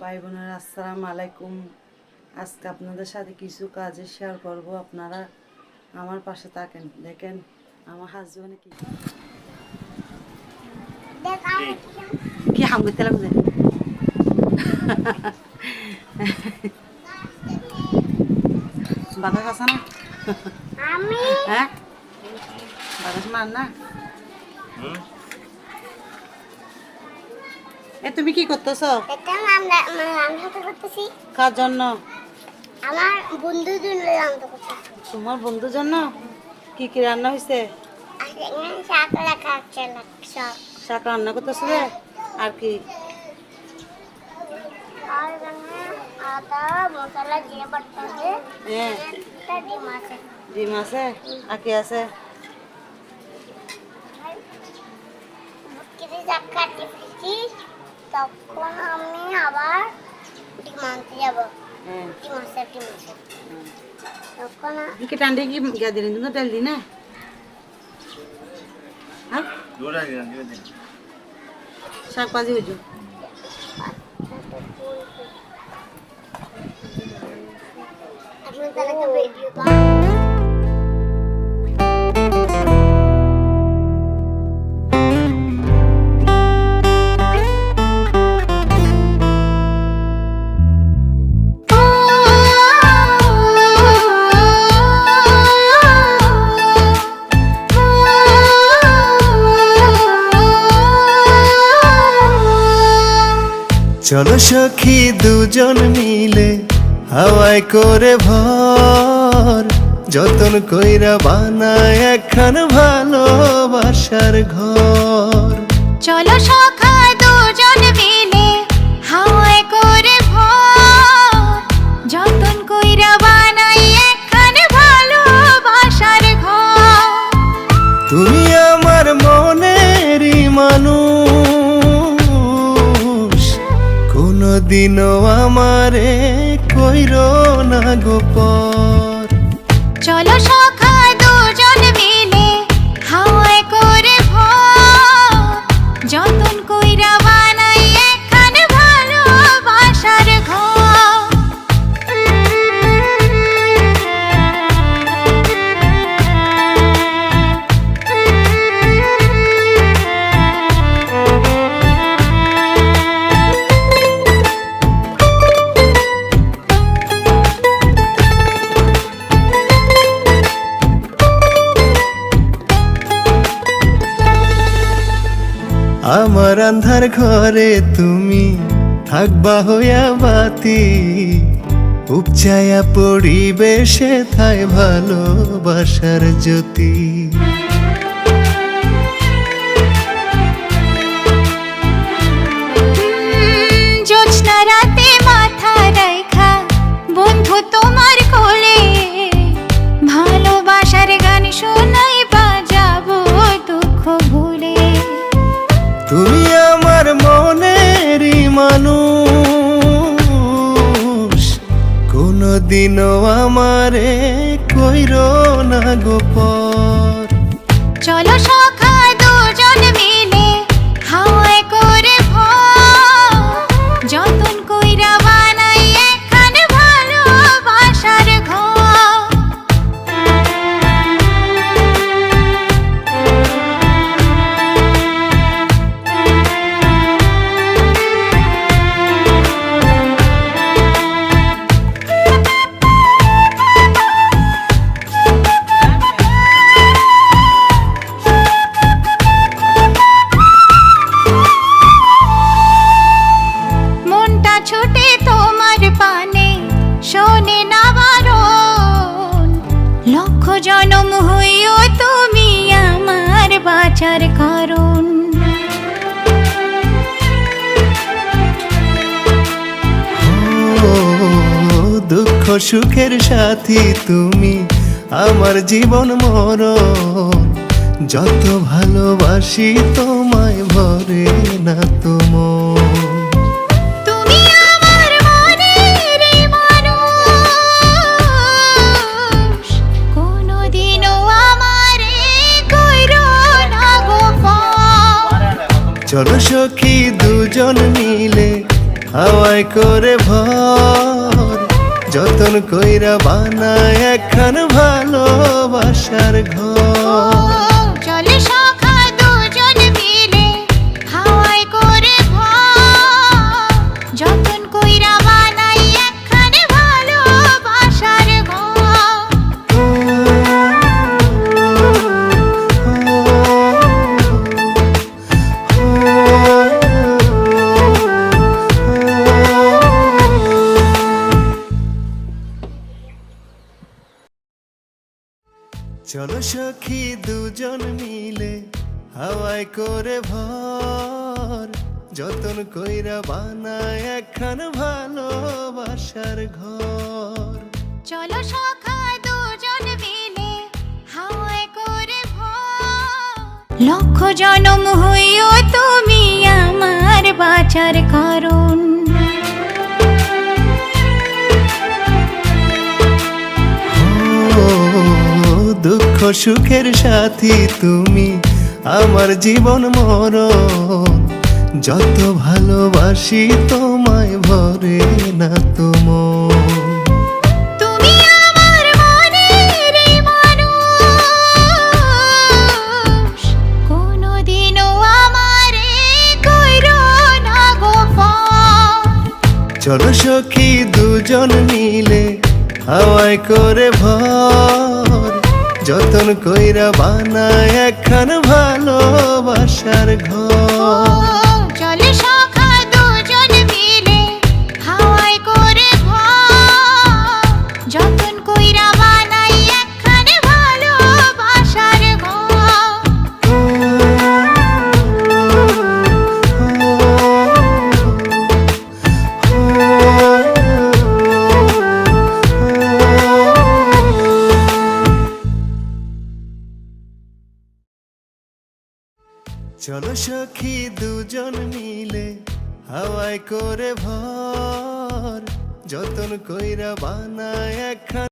ভাই বোনেরা আসসালামু আলাইকুম। আজকে আপনাদের সাথে কিছু কাজে শেয়ার করব। আপনারা আমার পাশে থাকেন। দেখেন আমার হাজবেন্ড কি? কি? হাম করতে লাগবে বাতাস আছে না? আমি হ্যাঁ? বাতাস মার না? এ তুমি কি করতেছ? এটা আমরা আমরা রান্না করতেছি। কার জন্য? আমার বন্ধুর জন্য রান্না করতেছি। তোমার বন্ধুর জন্য? কি কি রান্না হয়েছে আর শাক রাখা শাক শাক রান্না করতেছে রে? আর কি? আর আদা মশলা দিয়ে বাটতে হবে হ্যাঁ। ডিম আছে। ডিম আছে? আর কি আছে? তখন আমি আবার ডিম আনতে যাব। ডিম আছে ডিম আছে তখন কি টান্ডে কি গিয়া দিলেন তুমি তেল দি না? হ্যাঁ? শাক ভাজি হইছো। আপনি তাহলে ভিডিও চলো সখী দুজন মিলে হাওয়ায় করে ভর, যতন কইরা বানায় এখন ভালোবাসার ঘর। চলো সখা দুজন মিলে কোনদিনও আমারে কইরো না গোপর চলো আন্ধার ঘরে তুমি থাকবা হইয়া বাতি। উপচায়া পরিবেশে থাই ভালোবাসার জ্যোতি। জোৎস্না রাতে মাথা রাইখা বন্ধু তোমার কোলে। ভালোবাসার গান শোনাই বাজাবো দুঃখ ভুলে। তুমি আমার মনেরই মানুষ। কোনদিনও আমারে কইর না গোপর লক্ষ জনম হইও তুমি আমার বাঁচার কারণ। দুঃখ সুখের সাথী তুমি আমার জীবন মরণ। যত ভালোবাসি তোমায় ভরে না তোমার চলো দুজন মিলে হাওয়ায় হাওয়ায় করে ভর। যতন কইরা বানায় এখন ভালোবাসার ঘর। চলে চলো সখী দুজন মিলে হাওয়ায় করে ভর, যতন কইরা বানায় একখান ভালোবাসার ঘর। চলো সখা দুজন মিলে হাওয়ায় করে ভর। লক্ষ জনম হইও তুমি সুখের সাথী তুমি আমার জীবন মরণ। যত ভালোবাসি তোমায় ভরে না তোমার তুমি। চলো সখী দুজন মিলে হাওয়ায় করে ভর। যতন কইরা বানায় এখন ভালোবাসার ঘর। চলো সখী দুজন মিলে হাওয়ায় করে ভর যতন কইরা বানায় একখান